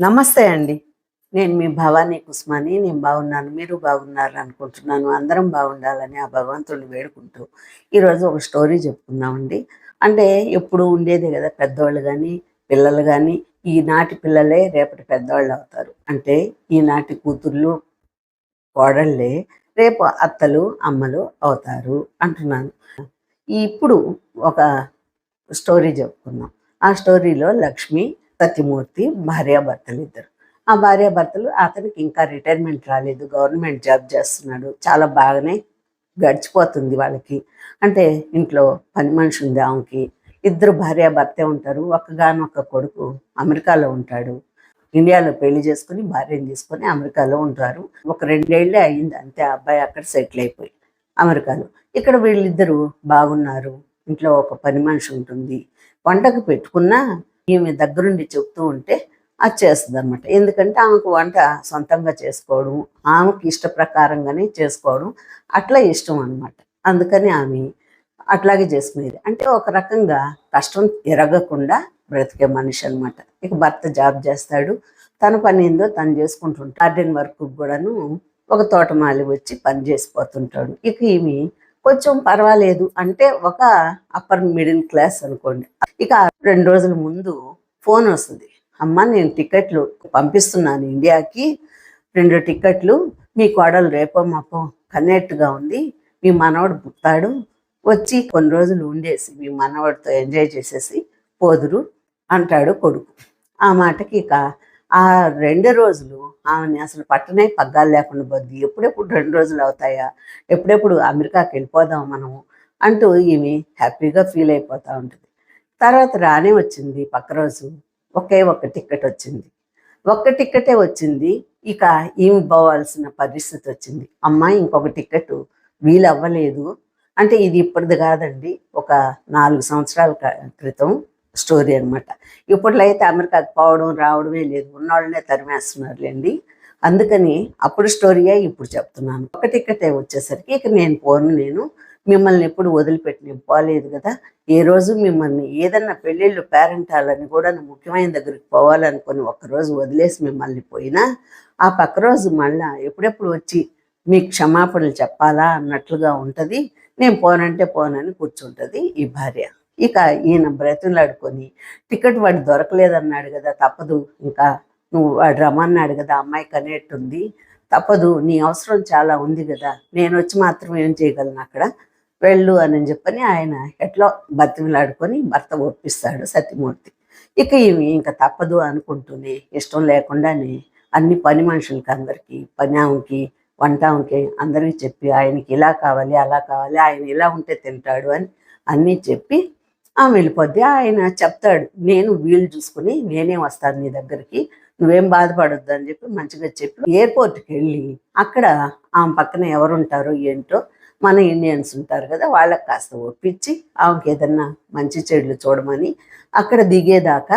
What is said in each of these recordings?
నమస్తే అండి. నేను మీ భవానీ కుస్మాని నేను బాగున్నాను మీరు బాగున్నారు అనుకుంటున్నాను. అందరం బాగుండాలని ఆ భగవంతుడిని వేడుకుంటూ ఈరోజు ఒక స్టోరీ చెప్పుకుందామండి. అంటే ఎప్పుడు ఉండేదే కదా పెద్దవాళ్ళు కానీ పిల్లలు కానీ ఈనాటి పిల్లలే రేపటి పెద్దవాళ్ళు అవుతారు. అంటే ఈనాటి కూతుర్లు కోడళ్ళే రేపు అత్తలు అమ్మలు అవుతారు అంటున్నాను. ఇప్పుడు ఒక స్టోరీ చెప్పుకున్నాం ఆ స్టోరీలో లక్ష్మి సత్యమూర్తి భార్యాభర్తలు ఇద్దరు ఆ భార్యాభర్తలు అతనికి ఇంకా రిటైర్మెంట్ రాలేదు గవర్నమెంట్ జాబ్ చేస్తున్నాడు. చాలా బాగానే గడిచిపోతుంది వాళ్ళకి. అంటే ఇంట్లో పని మనిషి ఉంది ఆమెకి. ఇద్దరు భార్యాభర్తే ఉంటారు. ఒక్కగానొక్క కొడుకు అమెరికాలో ఉంటాడు. ఇండియాలో పెళ్ళి చేసుకుని భార్యను తీసుకొని అమెరికాలో ఉంటారు. ఒక రెండేళ్ళే అయింది అంతే ఆ అబ్బాయి అక్కడ సెటిల్ అయిపోయి అమెరికాలో. ఇక్కడ వీళ్ళిద్దరూ బాగున్నారు. ఇంట్లో ఒక పని మనిషి ఉంటుంది. వంటకు పెట్టుకున్నా ఈమె దగ్గరుండి చెప్తూ ఉంటే అది చేస్తుంది అనమాట ఎందుకంటే ఆమెకు వంట సొంతంగా చేసుకోవడం ఆమెకి ఇష్ట ప్రకారంగానే చేసుకోవడం అట్లా ఇష్టం అనమాట అందుకని ఆమె అట్లాగే చేసుకునేది. అంటే ఒక రకంగా కష్టం ఎరగకుండా బ్రతికే మనిషి అనమాట ఇక భర్త జాబ్ చేస్తాడు తన పని ఏందో తను చేసుకుంటుంటాడు. గార్డెన్ వర్క్ కూడాను ఒక తోటమాలి వచ్చి పని చేసిపోతుంటాడు. ఇక ఈమె కొంచెం పర్వాలేదు. అంటే ఒక అప్పర్ మిడిల్ క్లాస్ అనుకోండి. ఇక రెండు రోజుల ముందు ఫోన్ వస్తుంది. అమ్మ నేను టికెట్లు పంపిస్తున్నాను ఇండియాకి. రెండు టికెట్లు మీ కోడలు రేపో మాపో కన్నెట్టుగా ఉంది. మీ మనవడు పుట్టాడు. వచ్చి కొన్ని రోజులు ఉండేసి మీ మనవడితో ఎంజాయ్ చేసేసి పోదురు అంటాడు కొడుకు. ఆ మాటకి ఇక ఆ రెండు రోజులు ఆమెని అసలు పట్టనే పగ్గాలు లేకుండా పోద్ది. ఎప్పుడెప్పుడు రెండు రోజులు అవుతాయా? ఎప్పుడెప్పుడు అమెరికాకి వెళ్ళిపోదాం మనము? అంటూ ఈమె హ్యాపీగా ఫీల్ అయిపోతూ ఉంటుంది. తర్వాత రానే వచ్చింది పక్క రోజు. ఒకే ఒక్క టికెట్ వచ్చింది. ఒక్క టిక్కెటే వచ్చింది. ఇక ఈమె పోవాల్సిన పరిస్థితి వచ్చింది. అమ్మాయి ఇంకొక టికెట్ వీలు అవ్వలేదు అంటే ఇది ఇప్పటిది కాదండి. ఒక నాలుగు సంవత్సరాల క- క్రితం స్టోరీ అన్నమాట. ఇప్పట్లో అయితే అమెరికాకి పోవడం రావడమే లేదు. ఉన్నవాళ్ళనే తరిమేస్తున్నారులేండి. అందుకని అప్పుడు స్టోరీయే ఇప్పుడు చెప్తున్నాను. ఒక టికెటే వచ్చేసరికి ఇక నేను పోను నేను. మిమ్మల్ని ఎప్పుడు వదిలిపెట్టి నేను పోలేదు కదా. ఏ రోజు మిమ్మల్ని ఏదన్నా పెళ్ళిళ్ళు పేరెంటాలని కూడా ముఖ్యమైన దగ్గరికి పోవాలనుకొని ఒక్కరోజు వదిలేసి మిమ్మల్ని పోయినా ఆ పక్క రోజు మళ్ళా ఎప్పుడెప్పుడు వచ్చి మీకు క్షమాపణలు చెప్పాలా అన్నట్లుగా ఉంటుంది. నేను పోనంటే పోనని కూర్చుంటుంది ఈ భార్య. ఇక ఈయన బ్రతులాడుకొని టికెట్ వాడు దొరకలేదన్నాడు కదా తప్పదు. ఇంకా నువ్వు వాడు రమ్మన్నాడు కదా అమ్మాయి కనేట్టుంది. తప్పదు నీ అవసరం చాలా ఉంది కదా నేను వచ్చి మాత్రం ఏం చేయగలను అక్కడ? వెళ్ళు అని చెప్పని ఆయన ఎట్లా బతిమిలాడుకొని భర్త ఒప్పిస్తాడు సత్యమూర్తి. ఇక ఈమె ఇంకా తప్పదు అనుకుంటూనే ఇష్టం లేకుండానే అన్ని పని మనుషులకి అందరికీ పని ఆమెకి వంట ఆమెకి అందరికీ చెప్పి ఆయనకి ఇలా కావాలి అలా కావాలి ఆయన ఇలా ఉంటే తింటాడు అని అన్నీ చెప్పి ఆమె వెళ్ళిపోద్ది ఆయన చెప్తాడు నేను వీలు చూసుకుని నేనే వస్తాను నీ దగ్గరికి. నువ్వేం బాధపడొద్దు అని చెప్పి మంచిగా చెప్పి ఎయిర్పోర్ట్కి వెళ్ళి అక్కడ ఆమె పక్కన ఎవరుంటారో ఏంటో మన ఇండియన్స్ ఉంటారు కదా వాళ్ళకి కాస్త ఒప్పించి ఆమెకి ఏదన్నా మంచి చెడులు చూడమని అక్కడ దిగేదాకా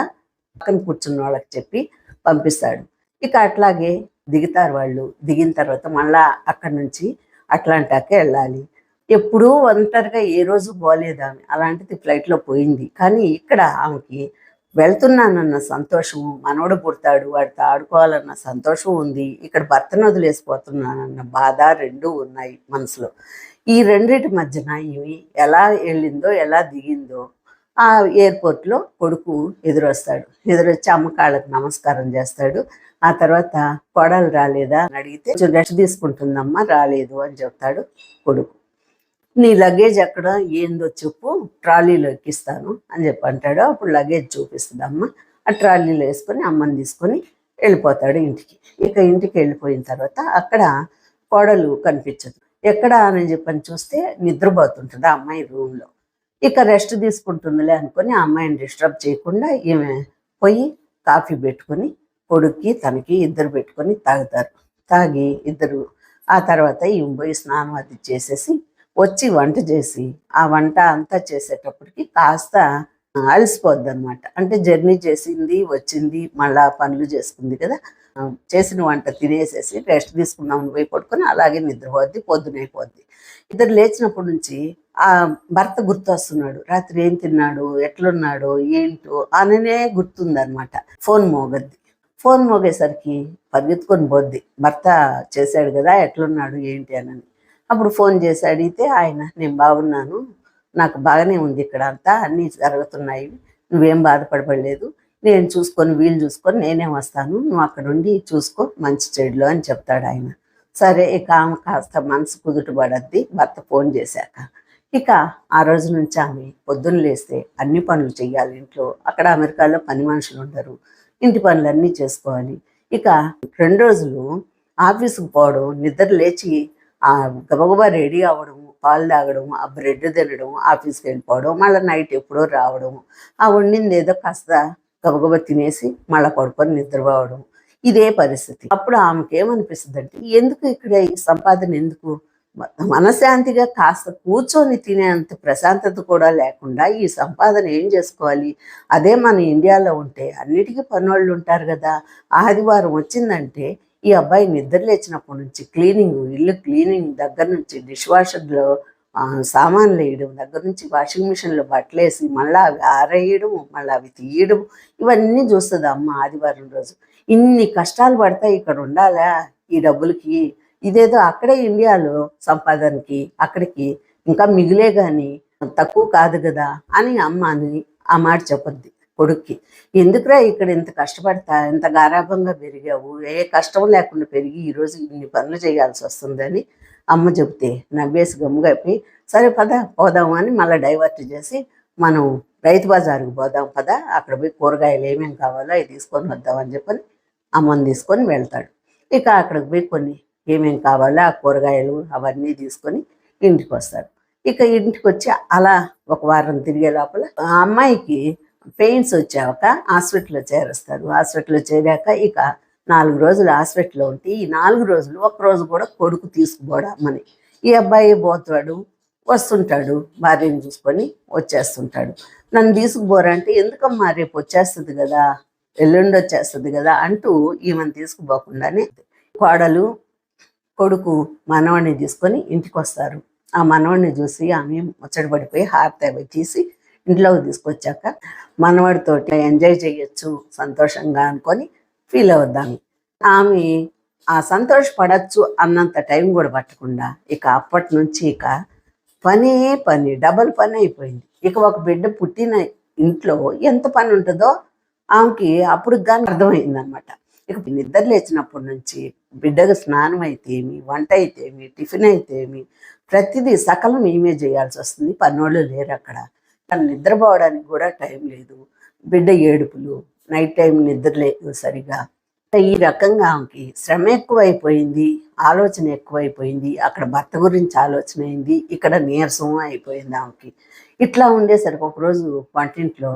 పక్కన కూర్చున్న వాళ్ళకి చెప్పి పంపిస్తాడు. ఇక అట్లాగే దిగుతారు వాళ్ళు. దిగిన తర్వాత మళ్ళా అక్కడి నుంచి అట్లాంటాకే వెళ్ళాలి. ఎప్పుడూ ఒంటరిగా ఏ రోజు పోలేదు ఆమె. అలాంటిది ఫ్లైట్లో పోయింది. కానీ ఇక్కడ ఆమెకి వెళ్తున్నానన్న సంతోషము మనవడు పుడతాడు వాడితో ఆడుకోవాలన్న సంతోషం ఉంది ఇక్కడ భర్తను వదిలేసిపోతున్నానన్న బాధ రెండు ఉన్నాయి మనసులో. ఈ రెండిటి మధ్యన ఇవి ఎలా వెళ్ళిందో ఎలా దిగిందో ఆ ఎయిర్పోర్ట్లో కొడుకు ఎదురొస్తాడు. ఎదురొచ్చి అమ్మకాళ్ళకి నమస్కారం చేస్తాడు. ఆ తర్వాత కొడలు రాలేదా అని అడిగితే "కొంచెం రెస్ట్ తీసుకుంటుందమ్మా రాలేదు అని చెప్తాడు కొడుకు. నీ లగేజ్ ఎక్కడ? ఏందో చెప్పు. ట్రాలీలో ఎక్కిస్తాను అని చెప్పి అంటాడు. అప్పుడు లగేజ్ చూపిస్తుంది అమ్మ. ఆ ట్రాలీలో వేసుకొని అమ్మని తీసుకొని వెళ్ళిపోతాడు ఇంటికి. ఇక ఇంటికి వెళ్ళిపోయిన తర్వాత అక్కడ కోడలు కనిపించదు. ఎక్కడ అని చెప్పని చూస్తే నిద్రపోతుంటుంది ఆ అమ్మాయి రూమ్లో ఇక రెస్ట్ తీసుకుంటుందిలే అనుకొని ఆ అమ్మాయిని డిస్టర్బ్ చేయకుండా ఈమె పోయి కాఫీ పెట్టుకొని కొడుక్కి తనకి ఇద్దరు పెట్టుకొని తాగుతారు. తాగి ఇద్దరు ఆ తర్వాత ఈమె పోయి స్నానం అది చేసేసి వచ్చి వంట చేసి ఆ వంట అంతా చేసేటప్పటికి కాస్త అలసిపోద్ది అనమాట అంటే జర్నీ చేసింది వచ్చింది మళ్ళా పనులు చేసుకుంది కదా. చేసిన వంట తినేసేసి రెస్ట్ తీసుకుందామని పోయి పడుకొని అలాగే నిద్రపోద్ది పొద్దునైపోద్ది ఇద్దరు లేచినప్పటి నుంచి ఆ భర్త గుర్తొస్తున్నాడు. రాత్రి ఏం తిన్నాడు ఎట్లున్నాడు ఏంటో అననే గుర్తుందనమాట ఫోన్ మోగద్ది. ఫోన్ మోగేసరికి పరిగెత్తుకొని పోద్ది. భర్త చేశాడు కదా ఎట్లున్నాడు ఏంటి అని. అప్పుడు ఫోన్ చేసి అడిగితే ఆయన నేను బాగున్నాను. నాకు బాగానే ఉంది ఇక్కడ అంతా. అన్నీ జరుగుతున్నాయి. నువ్వేం బాధపడలేదు నేను చూసుకొని వీలు చూసుకొని నేనే వస్తాను. నువ్వు అక్కడ ఉండి చూసుకో. మంచి చెడులో అని చెప్తాడు ఆయన. సరే ఇక ఆమె కాస్త మనసు కుదుట పడద్ది భర్త ఫోన్ చేశాక. ఇక ఆ రోజు నుంచి ఆమె పొద్దున్న లేస్తే అన్ని పనులు చేయాలి ఇంట్లో. అక్కడ అమెరికాలో పని మనుషులు ఉండరు. ఇంటి పనులన్నీ చేసుకోవాలి. ఇక రెండు రోజులు ఆఫీసుకు పోవడం నిద్ర లేచి గబగబా రెడీ అవ్వడం పాలు తాగడం ఆ బ్రెడ్ తినడం ఆఫీస్కి వెళ్ళిపోవడం మళ్ళీ నైట్ ఎప్పుడో రావడం ఆ వండింది ఏదో కాస్త గబగబా తినేసి మళ్ళీ పడుకొని నిద్రపోవడం ఇదే పరిస్థితి. అప్పుడు ఆమెకి ఏమనిపిస్తుంది అంటే ఎందుకు ఇక్కడ ఈ సంపాదన ఎందుకు? మనశాంతిగా మనశ్శాంతిగా కాస్త కూర్చొని తినేంత ప్రశాంతత కూడా లేకుండా ఈ సంపాదన ఏం చేసుకోవాలి? అదే మన ఇండియాలో ఉంటే అన్నిటికీ పనోళ్ళు ఉంటారు కదా. ఆదివారం వచ్చిందంటే ఈ అబ్బాయి నిద్ర లేచినప్పటి నుంచి క్లీనింగ్ ఇల్లు క్లీనింగ్ దగ్గర నుంచి డిష్ వాషర్లో సామాన్లు వేయడం దగ్గర నుంచి వాషింగ్ మిషన్లో బట్టలు వేసి మళ్ళీ అవి ఆరేయడం మళ్ళీ అవి తీయడం ఇవన్నీ చూస్తుంది అమ్మ ఆదివారం రోజు. ఇన్ని కష్టాలు పడతాయి ఇక్కడ ఉండాలా ఈ డబ్బులకి? ఇదేదో అక్కడే ఇండియాలో సంపాదనకి అక్కడికి ఇంకా మిగిలే కానీ తక్కువ కాదు కదా అని అమ్మ అని ఆ మాట చెప్పొద్ది. కొడుక్కి ఎందుకురా ఇక్కడ ఇంత కష్టపడతా? ఇంత గారాభంగా పెరిగావు? ఏ కష్టం లేకుండా పెరిగి ఈరోజు ఇన్ని పనులు చేయాల్సి వస్తుందని అమ్మ చెబితే నవ్వేసి గమ్ముగా అయిపోయి సరే పద పోదాము అని మళ్ళీ డైవర్ట్ చేసి మనం రైతు బజారుకు పోదాం పద అక్కడ పోయి కూరగాయలు ఏమేమి కావాలో అవి తీసుకొని వద్దామని చెప్పని అమ్మని తీసుకొని వెళ్తాడు. ఇక అక్కడికి పోయి కొన్ని ఏమేమి కావాలో ఆ కూరగాయలు అవన్నీ తీసుకొని ఇంటికి వస్తాడు. ఇక ఇంటికి వచ్చి అలా ఒక వారం తిరిగే లోపల ఆ అమ్మాయికి పెయిన్స్ వచ్చాక హాస్పిటల్లో చేరుస్తారు. హాస్పిటల్లో చేరాక ఇక నాలుగు రోజులు హాస్పిటల్లో ఉంటే ఈ నాలుగు రోజులు ఒక రోజు కూడా కొడుకు తీసుకుపోవడం ఈ అబ్బాయి పోతాడు వస్తుంటాడు భార్యను చూసుకొని వచ్చేస్తుంటాడు. నన్ను తీసుకుపోరంటే ఎందుకమ్మా రేపు వచ్చేస్తుంది కదా ఎల్లుండి వచ్చేస్తుంది కదా అంటూ ఈమెను తీసుకుపోకుండానే కోడలు కొడుకు మనవాడిని తీసుకొని ఇంటికి వస్తారు ఆ మనవాడిని చూసి ఆమె ముచ్చట పడిపోయి హారతి తీసి ఇంట్లోకి తీసుకొచ్చాక మనవాడితో ఎంజాయ్ చేయొచ్చు సంతోషంగా అనుకొని ఫీల్ అవుద్దాము ఆమె ఆ సంతోషపడచ్చు అన్నంత టైం కూడా పట్టకుండా ఇక అప్పటి నుంచి ఇక పనే పని డబల్ పని అయిపోయింది. ఇక ఒక బిడ్డ పుట్టిన ఇంట్లో ఎంత పని ఉంటుందో ఆమెకి అప్పుడు కానీ అర్థమైంది అనమాట ఇక నిద్ర లేచినప్పటి నుంచి బిడ్డకు స్నానం అయితేమి వంట అయితేమి టిఫిన్ అయితేమి ప్రతిదీ సకలం ఈమె చేయాల్సి వస్తుంది. పన్నోళ్ళు లేరు అక్కడ. తను నిద్రపోవడానికి కూడా టైం లేదు. బిడ్డ ఏడుపులు నైట్ టైం నిద్ర లేదు సరిగా. ఈ రకంగా ఆమెకి శ్రమ ఎక్కువైపోయింది ఆలోచన ఎక్కువైపోయింది అక్కడ భర్త గురించి ఆలోచన అయింది ఇక్కడ నీరసం అయిపోయింది ఆమెకి. ఇట్లా ఉండేసరికి ఒకరోజు వంటింట్లో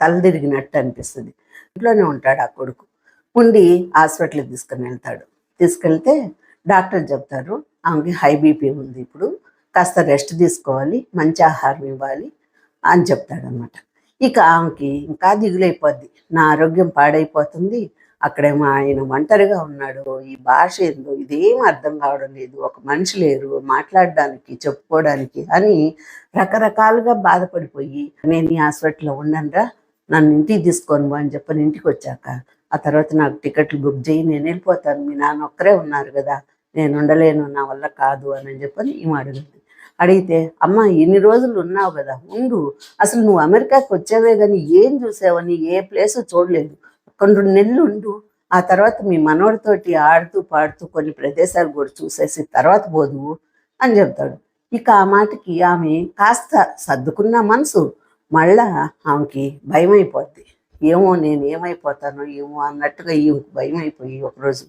తలదిరిగినట్టు అనిపిస్తుంది. ఇంట్లోనే ఉంటాడు ఆ కొడుకు. ఉండి హాస్పిటల్కి తీసుకుని వెళ్తాడు. తీసుకెళ్తే డాక్టర్ చెప్తారు ఆమెకి హై బీపీ ఉంది ఇప్పుడు కాస్త రెస్ట్ తీసుకోవాలి మంచి ఆహారం ఇవ్వాలి అని చెప్తాడనమాట ఇక ఆమెకి ఇంకా దిగులైపోద్ది. నా ఆరోగ్యం పాడైపోతుంది. అక్కడేమో ఆయన ఒంటరిగా ఉన్నాడు. ఈ భాష ఏందో ఇదేం అర్థం కావడం లేదు. ఒక మనిషి లేరు. మాట్లాడడానికి చెప్పుకోవడానికి అని రకరకాలుగా బాధపడిపోయి నేను ఈ హాస్పిటల్లో ఉండనరా నన్ను ఇంటికి తీసుకొని అని చెప్పని ఇంటికి వచ్చాక ఆ తర్వాత నాకు టికెట్లు బుక్ చేయి. నేను వెళ్ళిపోతాను. మీ నాన్న ఒక్కరే ఉన్నారు కదా. నేను ఉండలేను. నా వల్ల కాదు అని చెప్పని ఈమె అడిగింది. అడిగితే అమ్మ ఇన్ని రోజులు ఉన్నావు కదా ఉండు. అసలు నువ్వు అమెరికాకి వచ్చావే కానీ ఏం చూసావని ఏ ప్లేస్ చూడలేదు. కొన్ని రెండు నెలలు ఉండు. ఆ తర్వాత మీ మనవడితోటి ఆడుతూ పాడుతూ కొన్ని ప్రదేశాలు కూడా చూసేసి తర్వాత పోదువు అని చెప్తాడు. ఇక ఆ మాటకి ఆమె కాస్త సర్దుకున్న మనసు మళ్ళా ఆమెకి భయం అయిపోద్ది ఏమో నేను ఏమైపోతానో ఏమో అన్నట్టుగా ఈ భయం అయిపోయి ఒకరోజు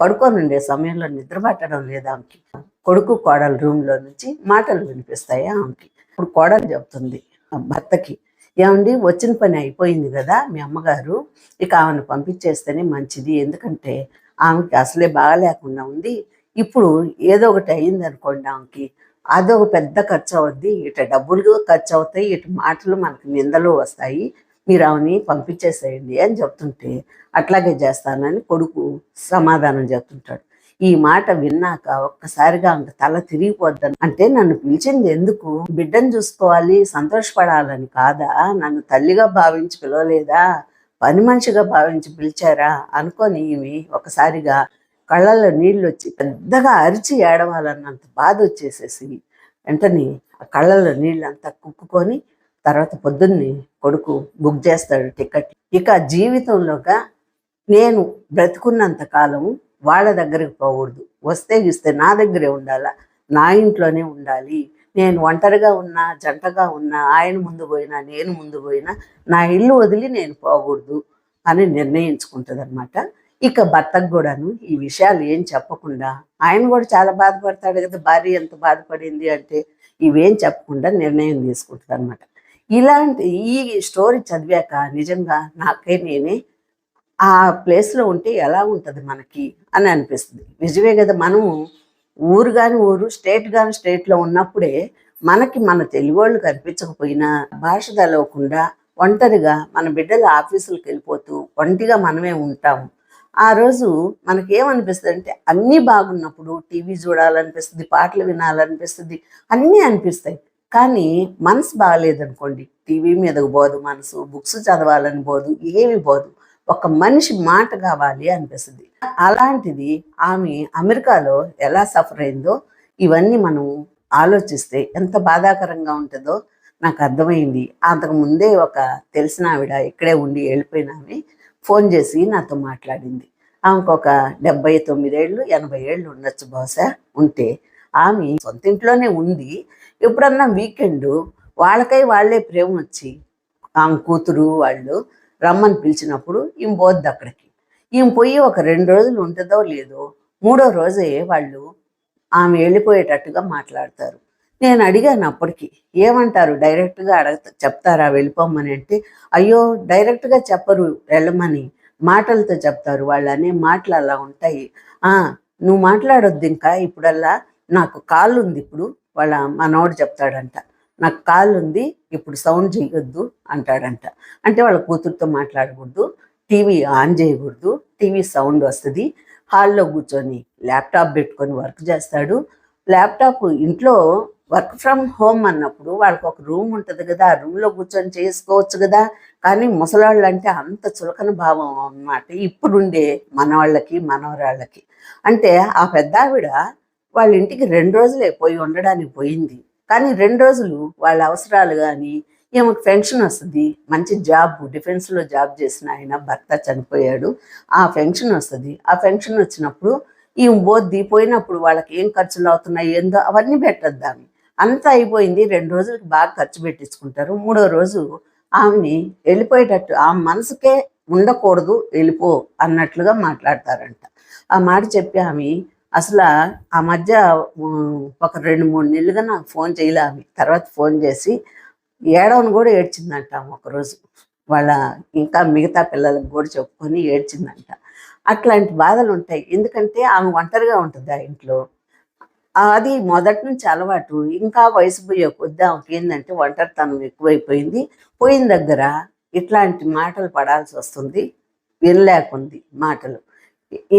పడుకోనుండే ఉండే సమయంలో నిద్ర పట్టడం లేదు ఆమెకి. కొడుకు కోడల రూమ్లో నుంచి మాటలు వినిపిస్తాయి ఆమెకి. ఇప్పుడు కోడలు చెప్తుంది ఆ భర్తకి ఏమండి వచ్చిన పని అయిపోయింది కదా మీ అమ్మగారు ఇక ఆమెను పంపించేస్తేనే మంచిది. ఎందుకంటే ఆమెకి అసలే బాగాలేకుండా ఉంది. ఇప్పుడు ఏదో ఒకటి అయింది అనుకోండి ఆమెకి. అదొక పెద్ద ఖర్చు అవుద్ది. ఇటు డబ్బులు ఖర్చు అవుతాయి. ఇటు మాటలు మనకి నిందలు వస్తాయి. మీరు ఆమెని పంపించేసేయండి అని చెప్తుంటే అట్లాగే చేస్తానని కొడుకు సమాధానం చెప్తుంటాడు. ఈ మాట విన్నాక ఒక్కసారిగా ఆమె తల తిరిగిపోద్దని అంటే నన్ను పిలిచింది ఎందుకు? బిడ్డను చూసుకోవాలి సంతోషపడాలని కాదా? నన్ను తల్లిగా భావించి పిలవలేదా? పని మనిషిగా భావించి పిలిచారా? అనుకొని ఇవి ఒకసారిగా కళ్ళల్లో నీళ్ళు వచ్చి పెద్దగా అరిచి ఏడవాలన్నంత బాధ వచ్చేసేసి వెంటనే ఆ కళ్ళల్లో నీళ్ళు అంతా కుక్కుకొని తర్వాత పొద్దున్నే కొడుకు బుక్ చేస్తాడు టికెట్. ఇక జీవితంలోగా నేను బ్రతుకున్నంత కాలం వాళ్ళ దగ్గరికి పోకూడదు. వస్తే ఇస్తే నా దగ్గరే ఉండాలా? నా ఇంట్లోనే ఉండాలి. నేను ఒంటరిగా ఉన్నా జంటగా ఉన్నా ఆయన ముందు పోయినా నేను ముందు పోయినా నా ఇల్లు వదిలి నేను పోకూడదు అని నిర్ణయించుకుంటుంది అనమాట ఇక భర్తకు కూడాను ఈ విషయాలు ఏం చెప్పకుండా ఆయన కూడా చాలా బాధపడతాడు కదా భార్య ఎంత బాధపడింది అంటే ఇవేం చెప్పకుండా నిర్ణయం తీసుకుంటుంది అనమాట ఇలాంటి ఈ స్టోరీ చదివాక నిజంగా నాకే నేనే ఆ ప్లేస్లో ఉంటే ఎలా ఉంటుంది మనకి అని అనిపిస్తుంది. నిజమే కదా మనము ఊరు కాని ఊరు స్టేట్ కాని స్టేట్లో ఉన్నప్పుడే మనకి మన తెలుగు కనిపించకపోయినా భాష తెలవకుండా ఒంటరిగా మన బిడ్డలు ఆఫీసులకు వెళ్ళిపోతూ ఒంటిగా మనమే ఉంటాము. ఆ రోజు మనకి ఏమనిపిస్తుంది అంటే అన్నీ బాగున్నప్పుడు టీవీ చూడాలనిపిస్తుంది పాటలు వినాలనిపిస్తుంది అన్నీ అనిపిస్తాయి. కానీ మనసు బాగాలేదనుకోండి. టీవీ మీదకు పోదు మనసు బుక్స్ చదవాలని పోదు ఏమి పోదు. ఒక మనిషి మాట కావాలి అనిపిస్తుంది. అలాంటిది ఆమె అమెరికాలో ఎలా సఫర్ అయిందో ఇవన్నీ మనం ఆలోచిస్తే ఎంత బాధాకరంగా ఉంటుందో నాకు అర్థమైంది. అంతకు ముందే ఒక తెలిసిన ఆవిడ ఇక్కడే ఉండి వెళ్ళిపోయిన ఆమె ఫోన్ చేసి నాతో మాట్లాడింది. ఆమెకు ఒక డెబ్బై తొమ్మిదేళ్ళు ఎనభై ఏళ్ళు ఉండొచ్చు బహుశా ఉంటే. ఆమె సొంత ఇంట్లోనే ఉంది. ఎప్పుడన్నా వీకెండ్ వాళ్ళకై వాళ్ళే ప్రేమ వచ్చి ఆమె కూతురు వాళ్ళు రమ్మని పిలిచినప్పుడు ఈమె పోద్ది అక్కడికి. ఈమె పోయి ఒక రెండు రోజులు ఉంటుందో లేదో మూడో రోజే వాళ్ళు ఆమె వెళ్ళిపోయేటట్టుగా మాట్లాడతారు. నేను అడిగాను అప్పటికి ఏమంటారు? డైరెక్ట్గా అడగ చెప్తారా వెళ్ళిపోమని అంటే అయ్యో డైరెక్ట్గా చెప్పరు వెళ్ళమని మాటలతో చెప్తారు. వాళ్ళు అనే మాటలు అలా ఉంటాయి. ఆ నువ్వు మాట్లాడొద్దు ఇంకా ఇప్పుడల్లా నాకు కాళ్ళు ఉంది ఇప్పుడు. వాళ్ళ మనవాడు చెప్తాడంట నాకు కాళ్ళు ఉంది ఇప్పుడు సౌండ్ చేయొద్దు అంటాడంట. అంటే వాళ్ళ కూతురుతో మాట్లాడకూడదు టీవీ ఆన్ చేయకూడదు టీవీ సౌండ్ వస్తుంది. హాల్లో కూర్చొని ల్యాప్టాప్ పెట్టుకొని వర్క్ చేస్తాడు. ల్యాప్టాప్ ఇంట్లో వర్క్ ఫ్రమ్ హోమ్ అన్నప్పుడు వాళ్ళకి ఒక రూమ్ ఉంటుంది కదా ఆ రూమ్లో కూర్చొని చేసుకోవచ్చు కదా. కానీ ముసలాళ్ళు అంటే అంత చులకన భావం అన్నమాట ఇప్పుడుండే మనవాళ్ళకి మనవరాళ్ళకి. అంటే ఆ పెద్ద ఆవిడ వాళ్ళ ఇంటికి రెండు రోజులే పోయి ఉండడానికి పోయింది. కానీ రెండు రోజులు వాళ్ళ అవసరాలు కానీ ఈమెకు పెన్షన్ వస్తుంది మంచి జాబ్ డిఫెన్స్లో జాబ్ చేసిన ఆయన భర్త చనిపోయాడు ఆ పెన్షన్ వస్తుంది. ఆ పెన్షన్ వచ్చినప్పుడు ఈమె బోద్ది పోయినప్పుడు వాళ్ళకి ఏం ఖర్చులు అవుతున్నాయి ఏందో అవన్నీ పెట్టద్దామి అంతా అయిపోయింది రెండు రోజులకి బాగా ఖర్చు పెట్టించుకుంటారు. మూడో రోజు ఆమెని వెళ్ళిపోయేటట్టు ఆ మనసుకే ఉండకూడదు వెళ్ళిపో అన్నట్లుగా మాట్లాడతారంట. ఆ మాట చెప్పి ఆమె అసలు ఆ మధ్య ఒక రెండు మూడు నెలలుగా నాకు ఫోన్ చేయలే. ఆమె తర్వాత ఫోన్ చేసి ఏడవని కూడా ఏడ్చిందంట ఒకరోజు. వాళ్ళ ఇంకా మిగతా పిల్లలకు కూడా చెప్పుకొని ఏడ్చిందంట. అట్లాంటి బాధలు ఉంటాయి. ఎందుకంటే ఆమె ఒంటరిగా ఉంటుంది ఆ ఇంట్లో. అది మొదటి నుంచి అలవాటు. ఇంకా వయసు పోయే కొద్ది ఆమెకి ఏంటంటే ఒంటరితనం ఎక్కువైపోయింది. పోయిన దగ్గర ఇట్లాంటి మాటలు పడాల్సి వస్తుంది. వినలేకుంది మాటలు.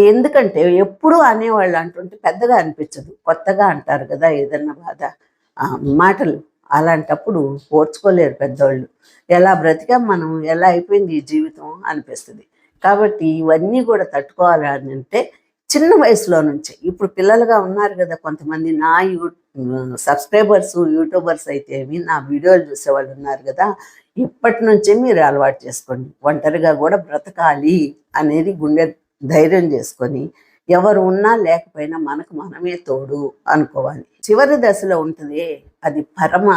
ఎందుకంటే ఎప్పుడూ అనేవాళ్ళు అంటుంటే పెద్దగా అనిపించదు కొత్తగా అంటారు కదా ఏదన్నా బాధ. మాటలు అలాంటప్పుడు ఓర్చుకోలేరు పెద్దోళ్ళు. ఎలా బ్రతికాం మనం ఎలా అయిపోయింది ఈ జీవితం అనిపిస్తుంది. కాబట్టి ఇవన్నీ కూడా తట్టుకోవాలి అని అంటే చిన్న వయసులో నుంచే. ఇప్పుడు పిల్లలుగా ఉన్నారు కదా కొంతమంది నా యూ సబ్స్క్రైబర్స్ యూట్యూబర్స్ అయితే ఏమి నా వీడియోలు చూసే వాళ్ళు ఉన్నారు కదా ఇప్పటి నుంచే మీరు అలవాటు చేసుకోండి. ఒంటరిగా కూడా బ్రతకాలి అనేది గుండె ధైర్యం చేసుకొని ఎవరు ఉన్నా లేకపోయినా మనకు మనమే తోడు అనుకోవాలి. చివరి దశలో ఉంటుంది అది పరమ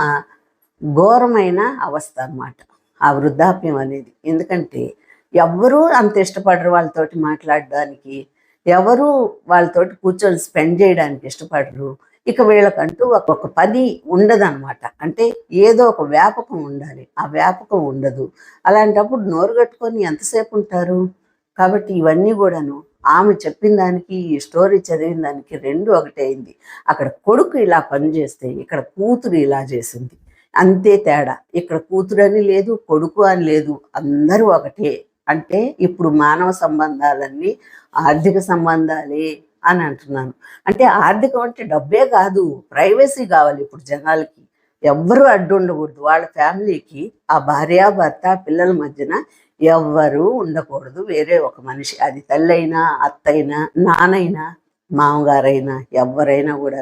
ఘోరమైన అవస్థ అనమాట ఆ వృద్ధాప్యం అనేది. ఎందుకంటే ఎవ్వరూ అంత ఇష్టపడరు వాళ్ళతోటి మాట్లాడడానికి. ఎవరు వాళ్ళతోటి కూర్చొని స్పెండ్ చేయడానికి ఇష్టపడరు. ఇక వీళ్ళకంటూ ఒక్కొక్క ఒక పని ఉండదన్నమాట. అంటే ఏదో ఒక వ్యాపకం ఉండాలి. ఆ వ్యాపకం ఉండదు. అలాంటప్పుడు నోరు కట్టుకొని ఎంతసేపు ఉంటారు? కాబట్టి ఇవన్నీ కూడాను ఆమె చెప్పిన దానికి ఈ స్టోరీ చదివిన దానికి రెండు ఒకటే అయింది. అక్కడ కొడుకు ఇలా పని చేస్తే ఇక్కడ కూతురు ఇలా చేసింది. అంతే తేడా. ఇక్కడ కూతురు అని లేదు కొడుకు అని లేదు అందరూ ఒకటే. అంటే ఇప్పుడు మానవ సంబంధాలన్నీ ఆర్థిక సంబంధాలే అని అంటున్నాను. అంటే ఆర్థికం అంటే డబ్బే కాదు ప్రైవసీ కావాలి ఇప్పుడు జనాలకి. ఎవ్వరూ అడ్డు ఉండకూడదు వాళ్ళ ఫ్యామిలీకి ఆ భార్య భర్త పిల్లల మధ్యన ఎవ్వరూ ఉండకూడదు. వేరే ఒక మనిషి అది తల్లైనా అత్తైనా నానైనా మామగారైనా ఎవరైనా కూడా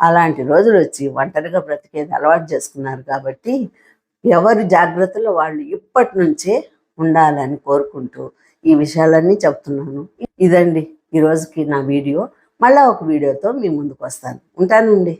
అలాంటి రోజులు వచ్చి ఒంటరిగా బ్రతికేది అలవాటు చేసుకున్నారు కాబట్టి ఎవరి జాగ్రత్తలో వాళ్ళు ఇప్పటి నుంచే ఉండాలని కోరుకుంటూ ఈ విషయాలన్నీ చెప్తున్నాను. ఇదండి ఈ రోజుకి నా వీడియో. మళ్ళా ఒక వీడియోతో మీ ముందుకు వస్తాను. ఉంటానండి.